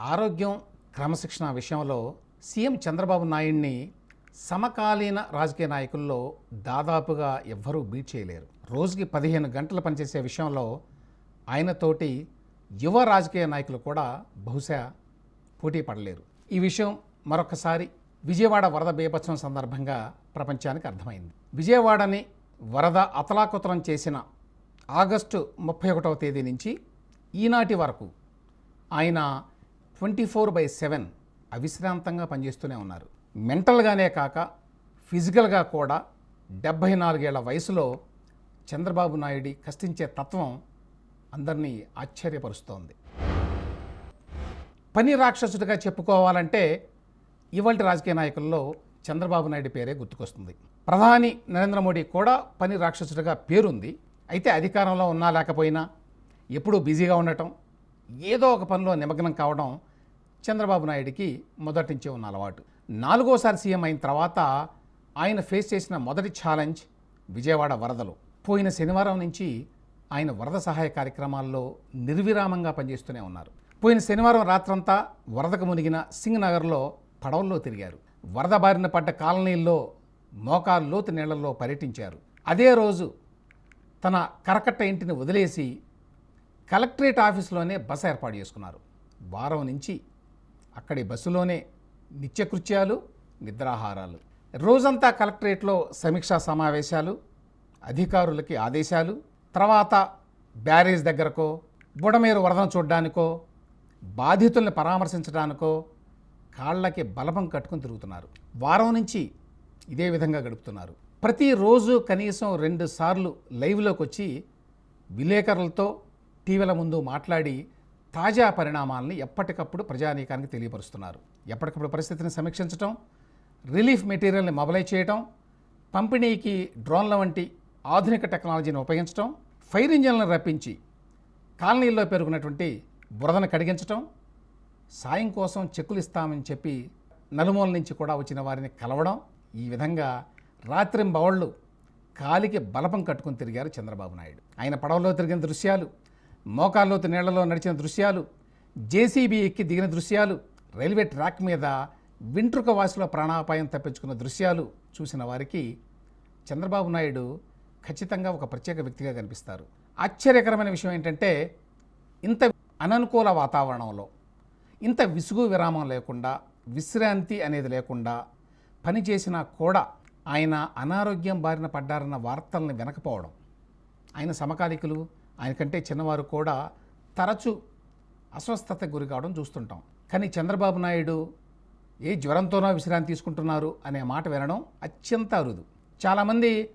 ఆరోగ్యం క్రమశిక్షణ విషయంలో సీఎం చంద్రబాబు నాయుడిని సమకాలీన రాజకీయ నాయకుల్లో దాదాపుగా ఎవ్వరూ బీట్ చేయలేరు. రోజుకి పదిహేను గంటలు పనిచేసే విషయంలో ఆయనతోటి యువ రాజకీయ నాయకులు కూడా బహుశా పోటీ పడలేరు. ఈ విషయం మరొకసారి విజయవాడ వరద బీభత్సం సందర్భంగా ప్రపంచానికి అర్థమైంది. విజయవాడని వరద అతలాకుతలం చేసిన ఆగస్టు ముప్పై ఒకటవ తేదీ నుంచి ఈనాటి వరకు ఆయన ట్వంటీ ఫోర్ బై సెవెన్ అవిశ్రాంతంగా పనిచేస్తూనే ఉన్నారు. మెంటల్గానే కాక ఫిజికల్గా కూడా డెబ్భై నాలుగేళ్ళ వయసులో చంద్రబాబు నాయుడి కష్టించే తత్వం అందరినీ ఆశ్చర్యపరుస్తోంది. పని రాక్షసుడిగా చెప్పుకోవాలంటే ఇవాళ రాజకీయ నాయకుల్లో చంద్రబాబు నాయుడు పేరే గుర్తుకొస్తుంది. ప్రధాని నరేంద్ర మోడీ కూడా పని రాక్షసుడిగా పేరుంది. అయితే అధికారంలో ఉన్నా లేకపోయినా ఎప్పుడూ బిజీగా ఉండటం ఏదో ఒక పనిలో నిమగ్నం కావడం చంద్రబాబు నాయుడికి మొదటి నుంచే ఉన్న అలవాటు. నాలుగోసారి సీఎం అయిన తర్వాత ఆయన ఫేస్ చేసిన మొదటి ఛాలెంజ్ విజయవాడ వరదలు. పోయిన శనివారం నుంచి ఆయన వరద సహాయ కార్యక్రమాల్లో నిర్విరామంగా పనిచేస్తూనే ఉన్నారు. పోయిన శనివారం రాత్రంతా వరదకు మునిగిన సింగ్ నగర్లో పడవల్లో తిరిగారు. వరద బారిన పడ్డ కాలనీల్లో మోకాలు లోతు నీళ్ళలో పర్యటించారు. అదే రోజు తన కరకట్ట ఇంటిని వదిలేసి కలెక్టరేట్ ఆఫీసులోనే బస ఏర్పాటు చేసుకున్నారు. వారం నుంచి అక్కడి బస్సులోనే నిత్యకృత్యాలు నిద్రాహారాలు. రోజంతా కలెక్టరేట్లో సమీక్షా సమావేశాలు అధికారులకి ఆదేశాలు తర్వాత బ్యారేజ్ దగ్గరకో బుడమేరు వరదను చూడడానికో బాధితుల్ని పరామర్శించడానికో కాళ్ళకి బలపం కట్టుకుని తిరుగుతున్నారు. వారం నుంచి ఇదే విధంగా గడుపుతున్నారు. ప్రతిరోజు కనీసం రెండు సార్లు లైవ్లోకి వచ్చి విలేకరులతో టీవీల ముందు మాట్లాడి తాజా పరిణామాలని ఎప్పటికప్పుడు ప్రజానీకానికి తెలియపరుస్తున్నారు. ఎప్పటికప్పుడు పరిస్థితిని సమీక్షించడం రిలీఫ్ మెటీరియల్ని మొబలైజ్ చేయడం పంపిణీకి డ్రోన్ల వంటి ఆధునిక టెక్నాలజీని ఉపయోగించడం ఫైర్ ఇంజన్లను రప్పించి కాలనీల్లో పెరుగున్నటువంటి బురదను కడిగించటం సాయం కోసం చెక్కులు ఇస్తామని చెప్పి నలుమూల నుంచి కూడా వచ్చిన వారిని కలవడం ఈ విధంగా రాత్రింబవళ్ళు కాలికి బలపం కట్టుకుని తిరిగారు చంద్రబాబు నాయుడు. ఆయన పడవలో తిరిగిన దృశ్యాలు మోకాల్లోతు నీళ్ళలో నడిచిన దృశ్యాలు జేసీబీ ఎక్కి దిగిన దృశ్యాలు రైల్వే ట్రాక్ మీద వింట్రుక వాసుల ప్రాణాపాయం తప్పించుకున్న దృశ్యాలు చూసిన వారికి చంద్రబాబు నాయుడు ఖచ్చితంగా ఒక ప్రత్యేక వ్యక్తిగా కనిపిస్తారు. ఆశ్చర్యకరమైన విషయం ఏంటంటే ఇంత అననుకూల వాతావరణంలో ఇంత విసుగు విరామం లేకుండా విశ్రాంతి అనేది లేకుండా పని చేసినా కూడా ఆయన అనారోగ్యం బారిన పడ్డారన్న వార్తల్ని వెనకపోవడం ఆయన సమకాలికులు ఆయన కంటే చిన్నవారు కూడా తరచు అస్వస్థతకు గురి కావడం చూస్తుంటాం. కానీ చంద్రబాబు నాయుడు ఏ జ్వరంతోనో విశ్రాంతి తీసుకుంటున్నారు అనే మాట వినడం అత్యంత అరుదు. చాలామంది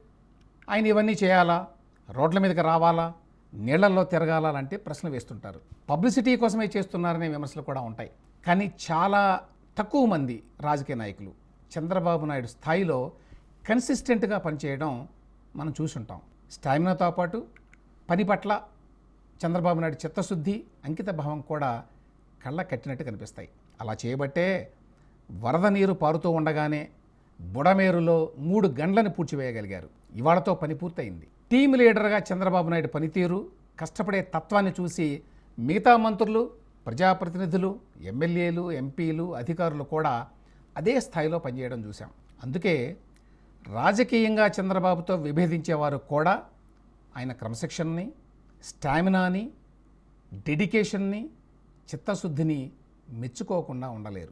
ఆయన ఇవన్నీ చేయాలా? రోడ్ల మీదకి రావాలా? నీళ్ళలో తిరగాలా? లాంటి ప్రశ్నలు వేస్తుంటారు. పబ్లిసిటీ కోసమే చేస్తున్నారనే విమర్శలు కూడా ఉంటాయి. కానీ చాలా తక్కువ మంది రాజకీయ నాయకులు చంద్రబాబు నాయుడు స్థాయిలో కన్సిస్టెంట్గా పనిచేయడం మనం చూసుంటాం. స్టామినాతో పాటు పని పట్ల చంద్రబాబు నాయుడు చిత్తశుద్ధి అంకిత భావం కూడా కళ్ళ కట్టినట్టు కనిపిస్తాయి. అలా చేయబట్టే వరద నీరు పారుతూ ఉండగానే బుడమేరులో మూడు గంటలను పూడ్చివేయగలిగారు. ఇవాళతో పని పూర్తయింది. టీం లీడర్గా చంద్రబాబు నాయుడు పనితీరు కష్టపడే తత్వాన్ని చూసి మిగతా మంత్రులు ప్రజాప్రతినిధులు ఎమ్మెల్యేలు ఎంపీలు అధికారులు కూడా అదే స్థాయిలో పనిచేయడం చూశాం. అందుకే రాజకీయంగా చంద్రబాబుతో విభేదించేవారు కూడా ఆయన క్రమశిక్షణని స్టామినాని డెడికేషన్ని చిత్తశుద్ధిని మెచ్చుకోకుండా ఉండలేరు.